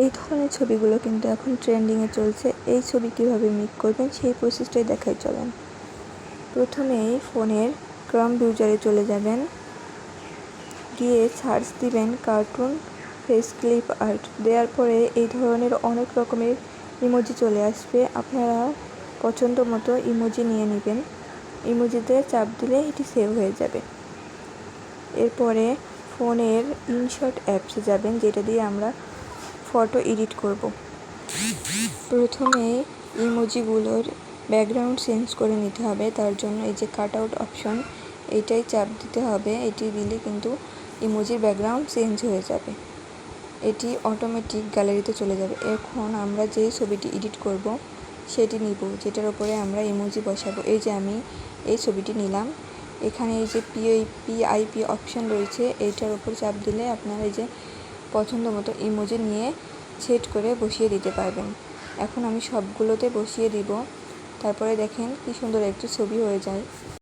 এই ধরনের ছবিগুলো কিন্তু এখন ট্রেন্ডিংয়ে চলছে। এই ছবি কীভাবে মেক করবেন সেই প্রসেসটাই দেখাই চলেন। প্রথমেই ফোনের ক্রম ব্রাউজারে চলে যাবেন। গিয়ে সার্চ দিবেন কার্টুন, ফেস ক্লিপ আর্ট। দেওয়ার পরে এই ধরনের অনেক রকমের ইমোজি চলে আসবে। আপনারা পছন্দ মতো ইমোজি নিয়ে নেবেন। ইমোজিতে চাপ দিলে এটি সেভ হয়ে যাবে। এরপরে ফোনের ইনশট অ্যাপসে যাবেন, যেটা দিয়ে আমরা ফটো এডিট করব। প্রথমে ইমোজিগুলোর ব্যাকগ্রাউন্ড চেঞ্জ করে নিতে হবে, তার জন্য এই যে কাট আউট অপশন এটাই চাপ দিতে হবে, এটি দিলে কিন্তু ইমোজির ব্যাকগ্রাউন্ড চেঞ্জ হয়ে যাবে। এটি অটোমেটিক গ্যালারিতে চলে যাবে। এখন আমরা যে ছবিটি এডিট করব, সেটি নিব, যেটার উপরে আমরা ইমোজি বসাবো। এই যে আমি এই ছবিটি নিলাম, এখানে এই যে পিআইপি আইপি অপশান রয়েছে এইটার উপর চাপ দিলে আপনারা এই যে পছন্দ মতো ইমোজি নিয়ে সেট করে বসিয়ে দিতে পারবেন। এখন আমি সবগুলোতে বসিয়ে দিব। তারপরে দেখেন কি সুন্দর একটি ছবি হয়ে যায়।